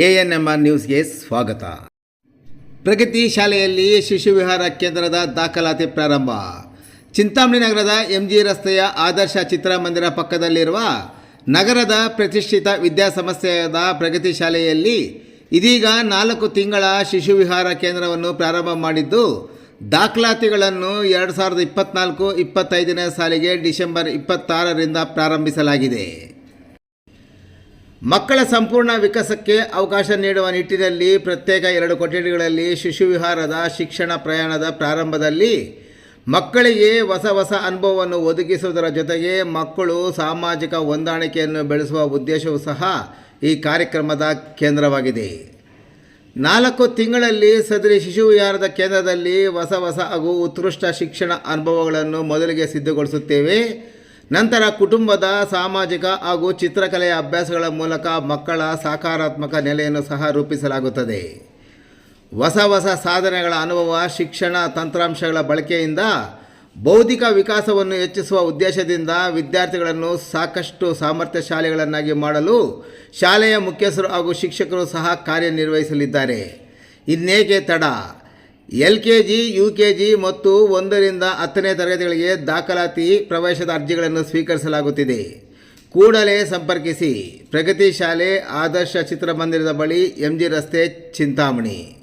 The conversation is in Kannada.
ಎ ಎನ್ ಎಂ ಆರ್ ನ್ಯೂಸ್ಗೆ ಸ್ವಾಗತ. ಪ್ರಗತಿ ಶಾಲೆಯಲ್ಲಿ ಶಿಶು ವಿಹಾರ ಕೇಂದ್ರದ ದಾಖಲಾತಿ ಪ್ರಾರಂಭ. ಚಿಂತಾಮಣಿ ನಗರದ ಎಂ ಜಿ ರಸ್ತೆಯ ಆದರ್ಶ ಚಿತ್ರಮಂದಿರ ಪಕ್ಕದಲ್ಲಿರುವ ನಗರದ ಪ್ರತಿಷ್ಠಿತ ವಿದ್ಯಾಸಂಸ್ಥೆಯಾದ ಪ್ರಗತಿ ಶಾಲೆಯಲ್ಲಿ ಇದೀಗ ನಾಲ್ಕು ತಿಂಗಳ ಶಿಶು ವಿಹಾರ ಕೇಂದ್ರವನ್ನು ಪ್ರಾರಂಭ ಮಾಡಿದ್ದು, ದಾಖಲಾತಿಗಳನ್ನು ಎರಡು ಸಾವಿರದ ಇಪ್ಪತ್ನಾಲ್ಕು ಇಪ್ಪತ್ತೈದನೇ ಸಾಲಿಗೆ ಡಿಸೆಂಬರ್ ಇಪ್ಪತ್ತಾರರಿಂದ ಪ್ರಾರಂಭಿಸಲಾಗಿದೆ. ಮಕ್ಕಳ ಸಂಪೂರ್ಣ ವಿಕಾಸಕ್ಕೆ ಅವಕಾಶ ನೀಡುವ ನಿಟ್ಟಿನಲ್ಲಿ ಪ್ರತ್ಯೇಕ ಎರಡು ಕೊಠಡಿಗಳಲ್ಲಿ ಶಿಶು ವಿಹಾರದ ಶಿಕ್ಷಣ ಪ್ರಯಾಣದ ಪ್ರಾರಂಭದಲ್ಲಿ ಮಕ್ಕಳಿಗೆ ಹೊಸ ಹೊಸ ಅನುಭವವನ್ನು ಒದಗಿಸುವುದರ ಜೊತೆಗೆ ಮಕ್ಕಳು ಸಾಮಾಜಿಕ ಹೊಂದಾಣಿಕೆಯನ್ನು ಬೆಳೆಸುವ ಉದ್ದೇಶವೂ ಸಹ ಈ ಕಾರ್ಯಕ್ರಮದ ಕೇಂದ್ರವಾಗಿದೆ. ನಾಲ್ಕು ತಿಂಗಳಲ್ಲಿ ಸದರಿ ಶಿಶು ವಿಹಾರದ ಕೇಂದ್ರದಲ್ಲಿ ಹೊಸ ಹೊಸ ಹಾಗೂ ಉತ್ಕೃಷ್ಟ ಶಿಕ್ಷಣ ಅನುಭವಗಳನ್ನು ಮೊದಲಿಗೆ ಸಿದ್ಧಗೊಳಿಸುತ್ತೇವೆ. ನಂತರ ಕುಟುಂಬದ, ಸಾಮಾಜಿಕ ಹಾಗೂ ಚಿತ್ರಕಲೆಯ ಅಭ್ಯಾಸಗಳ ಮೂಲಕ ಮಕ್ಕಳ ಸಕಾರಾತ್ಮಕ ನೆಲೆಯನ್ನು ಸಹ ರೂಪಿಸಲಾಗುತ್ತದೆ. ಹೊಸ ಹೊಸ ಸಾಧನೆಗಳ ಅನುಭವ, ಶಿಕ್ಷಣ ತಂತ್ರಾಂಶಗಳ ಬಳಕೆಯಿಂದ ಬೌದ್ಧಿಕ ವಿಕಾಸವನ್ನು ಹೆಚ್ಚಿಸುವ ಉದ್ದೇಶದಿಂದ ವಿದ್ಯಾರ್ಥಿಗಳನ್ನು ಸಾಕಷ್ಟು ಸಾಮರ್ಥ್ಯ ಶಾಲೆಗಳನ್ನಾಗಿ ಮಾಡಲು ಶಾಲೆಯ ಮುಖ್ಯಸ್ಥರು ಹಾಗೂ ಶಿಕ್ಷಕರು ಸಹ ಕಾರ್ಯನಿರ್ವಹಿಸಲಿದ್ದಾರೆ. ಇನ್ನೇಕೆ ತಡ? L K G, U K G ಮತ್ತು ಒಂದರಿಂದ ಹತ್ತನೇ ತರಗತಿಗಳಿಗೆ ದಾಖಲಾತಿ ಪ್ರವೇಶದ ಅರ್ಜಿಗಳನ್ನು ಸ್ವೀಕರಿಸಲಾಗುತ್ತಿದೆ. ಕೂಡಲೇ ಸಂಪರ್ಕಿಸಿ. ಪ್ರಗತಿ ಶಾಲೆ, ಆದರ್ಶ ಚಿತ್ರಮಂದಿರದ ಬಳಿ ಎಂ ಜಿ ರಸ್ತೆ, ಚಿಂತಾಮಣಿ.